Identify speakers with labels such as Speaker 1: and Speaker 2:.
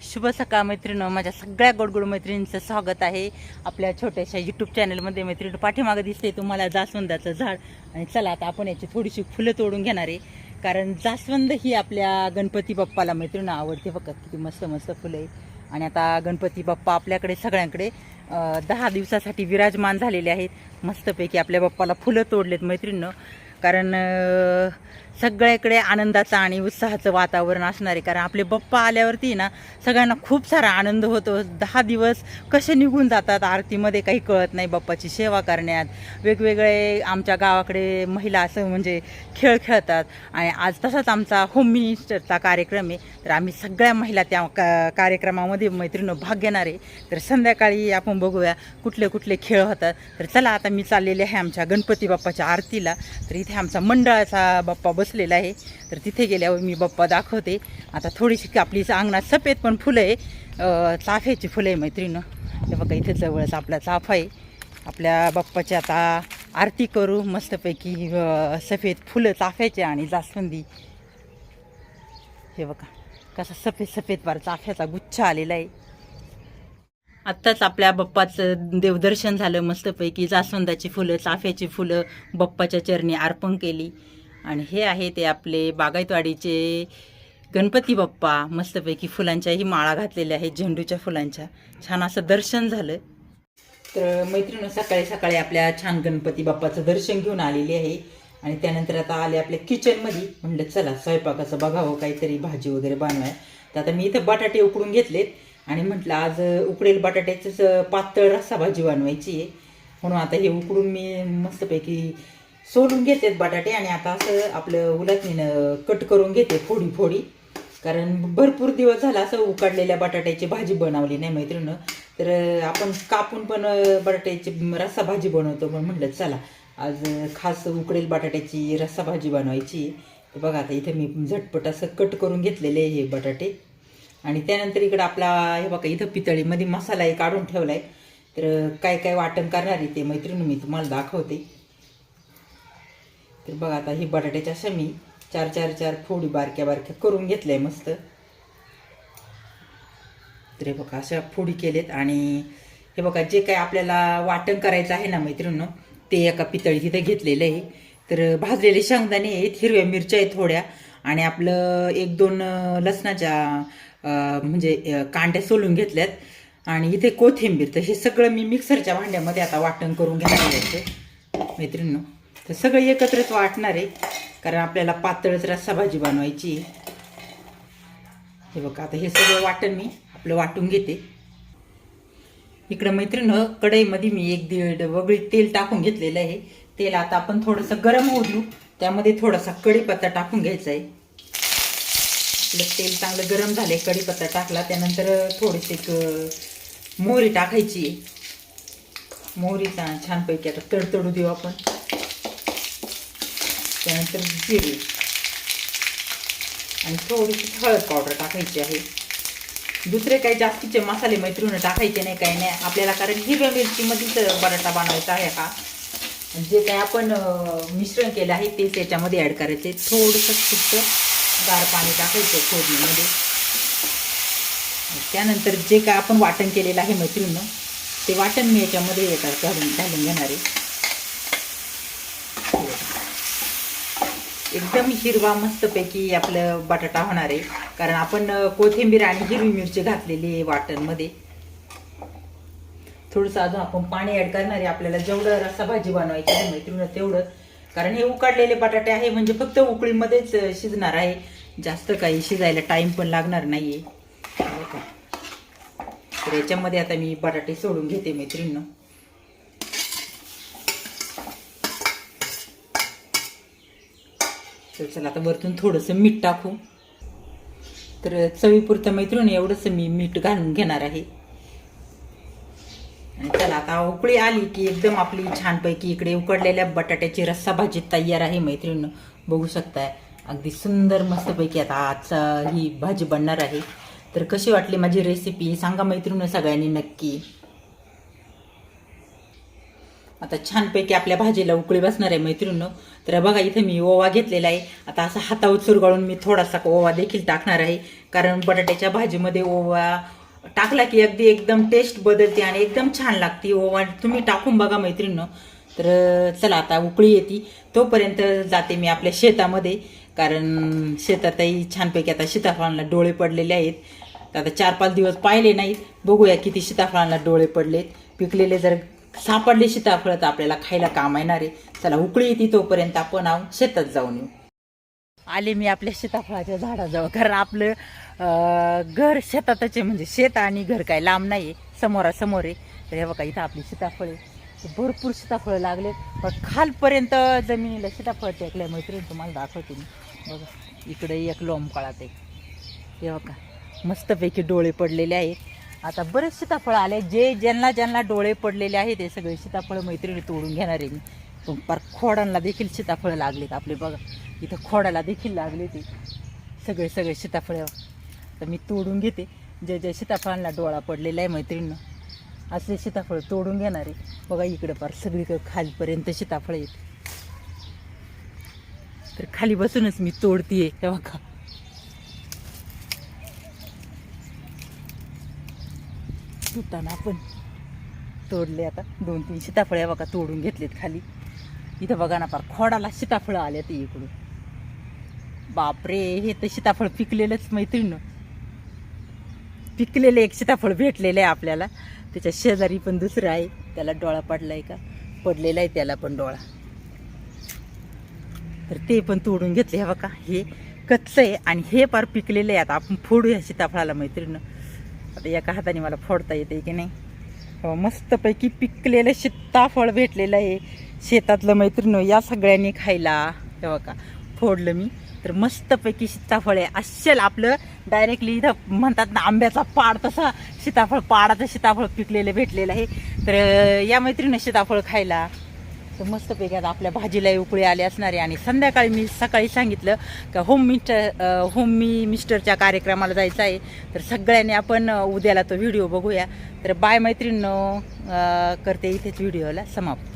Speaker 1: शुभ सकाळ मैत्रिणं माझ्या सगळ्या गोडगोड मैत्रिणींचं स्वागत आहे. आपल्या छोट्याशा यूट्यूब चॅनलमध्ये मैत्रिणी पाठीमागं दिसते तुम्हाला जास्वंदाचं झाड. आणि चला आता आपण याची थोडीशी फुलं तोडून घेणार आहे. कारण जास्वंद ही आपल्या गणपती बाप्पाला मैत्रिणं आवडते बघा किती मस्त मस्त फुलं आहे आणि आता गणपती बाप्पा आपल्याकडे सगळ्यांकडे दहा दिवसासाठी विराजमान झालेले आहेत. मस्तपैकी आपल्या बाप्पाला फुलं तोडलेत मैत्रिणीनं. कारण सगळ्याकडे आनंदाचं आणि उत्साहाचं वातावरण असणार. आहे कारण आपले बाप्पा आल्यावरती ना सगळ्यांना खूप सारा आनंद होतो. दहा दिवस कसे निघून जातात आरतीमध्ये काही कळत नाही बाप्पाची सेवा करण्यात. वेगवेगळे आमच्या गावाकडे महिला असं म्हणजे खेळ खेळतात. आणि आज तसाच आमचा होम मिनिस्टरचा कार्यक्रम आहे. तर आम्ही सगळ्या महिला त्या का कार्यक्रमामध्ये मैत्रिणी भाग घेणार आहे. तर संध्याकाळी आपण बघूया कुठले कुठले खेळ होतात. तर चला आता मी चाललेले आहे आमच्या गणपती बाप्पाच्या आरतीला. तर इथे आमचा मंडळाचा बाप्पा बसलेला आहे. तर तिथे गेल्यावर मी बाप्पा दाखवते. आता थोडीशी आपली अंगणात सफेद पण फुलं आहे. चाफ्याची फुलं आहे मैत्रिणं हे बघा इथे जवळच आपला चाफा आहे. आपल्या बाप्पाची आता आरती करू. मस्तपैकी सफेद फुलं चाफ्याचे आणि जास्वंदी. हे बघा कसा सफेद सफेद पार चाफ्याचा गुच्छ आलेला आहे. आत्ताच आपल्या बाप्पाचं देवदर्शन झालं मस्तपैकी. जास्वंदाची फुलं चाफ्याची फुलं बाप्पाच्या चरणी अर्पण केली. आणि हे आहे ते आपले बागायतवाडीचे गणपती बाप्पा मस्तपैकी फुलांच्याही माळा घातलेल्या आहेत झेंडूच्या फुलांच्या. छान असं दर्शन झालं. तर मैत्रिणी सकाळी सकाळी आपल्या छान गणपती बाप्पाचं दर्शन घेऊन आलेली आहे. आणि त्यानंतर आता आले आपल्या किचनमध्ये म्हणलं चला स्वयंपाकाचं बघावं काहीतरी भाजी वगैरे बनवाय. तर आता मी इथं बटाटे उकडून घेतलेत. आणि म्हटलं आज उकडेल बटाट्याचंच पातळ रस्सा भाजी बनवायची आहे. म्हणून आता हे उकडून मी मस्तपैकी सोलून घेतात बटाटे आणि आता असं आपलं उलटणीनं कट करून घेते फोडी फोडी. कारण भरपूर दिवस झाला असं उकडलेल्या बटाट्याची भाजी बनवली नाही मैत्रिणं तर आपण कापून पण बटाट्याची रस्सा भाजी बनवतो पण म्हटलं चला. आज खास उकडेल बटाट्याची रस्सा भाजी बनवायची. तर बघा आता इथे मी झटपट असं कट करून घेतलेले आहे हे बटाटे. आणि त्यानंतर इकडं आपला हे बघा इथं पितळीमध्ये मसालाही काढून ठेवला आहे तर काय काय वाटण करणार आहे ते मैत्रिणी मी तुम्हाला दाखवते. तर बघा आता ही बटाट्याच्या अशा मी चार चार चार फोडी बारक्या बारक्या करून घेतल्या मस्त. तर हे बघा अशा फोडी केलेत आणि हे बघा जे काय आपल्याला वाटण करायचं आहे ना मैत्रिणीनं ते एका पितळी तिथे घेतलेलं आहे. तर भाजलेले शेंगदाणे आहेत हिरव्या मिरच्या आहेत थोड्या आणि आपलं एक दोन लसणाच्या म्हणजे कांड्या सोलून घेतल्यात. आणि इथे कोथिंबीर तर हे सगळं मी मिक्सरच्या भांड्यामध्ये आता वाटण करून घेतलेलं आहे. याचं तर सगळं एकत्रच वाटणार आहे कारण आपल्याला पातळच रस्सा भाजी बनवायची आहे. हे बघा आता हे सगळं वाटण मी आपलं वाटून घेते. इकडं मैत्रीण कढईमध्ये मी एक दीड वगळी तेल टाकून घेतलेलं आहे. तेल आता आपण थोडंसं गरम होऊ देऊ. त्यामध्ये थोडासा कढीपत्ता टाकून घ्यायचा आहे. आपलं तेल चांगलं गरम झालं आहे कढीपत्ता टाकला त्यानंतर थोडीशी एक मोहरी टाकायची आहे. मोहरी छानपैकी आता तडतडू देऊ आपण. त्यानंतर जिरे. आणि थोडीशी हळद पावडर टाकायची आहे. दुसरे काही जास्तीचे मसाले मैत्रीनं टाकायचे नाही काही नाही. आपल्याला कारण हिरव्या मिरचीमध्येच बटाटा बनवायचा आहे का? जे काही आपण मिश्रण केलं आहे तेच याच्यामध्ये ॲड करायचे. थोडंसं फक्त गार पाणी टाकायचं फोडणीमध्ये. त्यानंतर जे काय आपण वाटण केलेलं आहे मैत्रिणीनं ते वाटण मी याच्यामध्ये येतात घालून घालून घेणार आहे. एकदम हिरवा मस्तपैकी आपलं बटाटा होणार आहे. कारण आपण कोथिंबीर आणि हिरवी मिरची घातलेली आहे वाटणमध्ये. थोडंसं अजून आपण पाणी ॲड करणार आहे. आपल्याला जेवढं रस्सा भाजी बनवायची आहे मैत्रिणी तेवढं. कारण हे उकडलेले बटाटे आहे म्हणजे फक्त उकळीमध्येच शिजणार आहे. जास्त काही शिजायला टाईम पण लागणार नाही आहे का? तर याच्यामध्ये आता मी बटाटे सोडून घेते मैत्रिणीनं तर चला आता वरतून थोडंसं मीठ टाकू. तर चवीपुरतं मैत्रिणी एवढंसं मी मीठ घालून घेणार आहे. आणि चला आता उकळी आली की एकदम आपली छानपैकी इकडे उकडलेल्या बटाट्याची रस्सा भाजी तयार आहे मैत्रीण. बघू शकताय अगदी सुंदर मस्तपैकी आता आजचा ही भाजी बनणार आहे. तर कशी वाटली माझी रेसिपी सांगा मैत्रिणी सगळ्यांनी नक्की. आता छानपैकी आपल्या भाजीला उकळी बसणार आहे मैत्रिणींनो. तर बघा इथे मी ओवा घेतलेला आहे. आता असा हातावर चुरगाळून मी थोडासा ओवा देखील टाकणार आहे. कारण बटाट्याच्या भाजीमध्ये ओवा टाकला की अगदी एकदम टेस्ट बदलते आणि एकदम छान लागते ओवा. तुम्ही टाकून बघा मैत्रिणींनो. तर चला आता उकळी येते. तोपर्यंत जाते मी आपल्या शेतामध्ये. कारण शेतातही छानपैकी आता सीताफळांना डोळे पडलेले आहेत. तर आता चार पाच दिवस पाहिले नाहीत. बघूया किती सीताफळांना डोळे पडलेत. पिकलेले जर सापडले सीताफळ तर आपल्याला खायला काम येणार आहे. चला उकळी येते तोपर्यंत आपण आहो शेतात जाऊन येऊ. आले मी आपल्या सीताफळाच्या झाडाजवळ कारण आपलं घर शेतातच आहे म्हणजे शेत आणि घर काय लांब नाही आहे समोरासमोर आहे. तर हे बघा इथं आपली सीताफळे भरपूर सीताफळं लागले पण खालपर्यंत जमिनीला सीताफळ टेकल्या मैत्रीण तुम्हाला दाखवते मी. बघा इकडे एक लोंबकाळात आहे. हे बघा मस्तपैकी डोळे पडलेले आहेत. आता बरेच सीताफळ आले जे ज्यांना ज्यांना डोळे पडलेले आहेत ते सगळे सीताफळ मैत्रिणी तोडून घेणार आहे मी. पण पार खोडांना देखील सीताफळं लागलेत आपले बघा. इथं खोडाला देखील लागले ते. सगळे सगळे सीताफळं. तर मी तोडून घेते. जे जे सीताफळांना डोळा पडलेला आहे मैत्रिणीनं असे सीताफळ तोडून घेणार आहे. बघा इकडं पार सगळीकडे खालीपर्यंत सीताफळ आहेत. तर खाली बसूनच मी तोडतीये तेव्हा बघा. सुटताना आपण तोडले आता. दोन तीन सीताफळे बघा तोडून घेतलेत खाली. इथं बघा ना पार खोडाला सीताफळं आले ते इकडून. बापरे हे तर सीताफळ पिकलेलंच मैत्रीण. पिकलेलं एक सीताफळ भेटलेलं आहे आपल्याला. त्याच्या शेजारी पण दुसरं आहे. त्याला डोळा पडलाय का? पडलेला आहे त्याला पण डोळा. तर ते पण तोडून घेतले हे बघा. हे कच्चं आहे आणि हे पार पिकलेलं आहे. आता आपण फोडूया सीताफळाला मैत्रीण. आता एका हाताने मला फोडता येते की नाही? हो, मस्तपैकी पिकलेलं सीताफळ भेटलेलं आहे. शेतातलं मैत्रिणी या सगळ्यांनी खायला. हे बघा फोडलं मी. तर मस्तपैकी सीताफळ आहे. असेल आपलं डायरेक्टली इथं म्हणतात ना आंब्याचा पाड तसा सीताफळ पाडाचं सीताफळ पिकलेलं भेटलेलं आहे. तर या मैत्रिणीनं सीताफळ खायला. तर मस्तपैकी आता आपल्या भाजीलाही उकळी आले असणार आहे. आणि संध्याकाळी मी सकाळी सांगितलं का होम मिस्टर होम मी मिस्टरच्या कार्यक्रमाला जायचं आहे. तर सगळ्यांनी आपण उद्याला तो व्हिडिओ बघूया. तर बाय मैत्रीण करते इथेच व्हिडिओला समाप्त.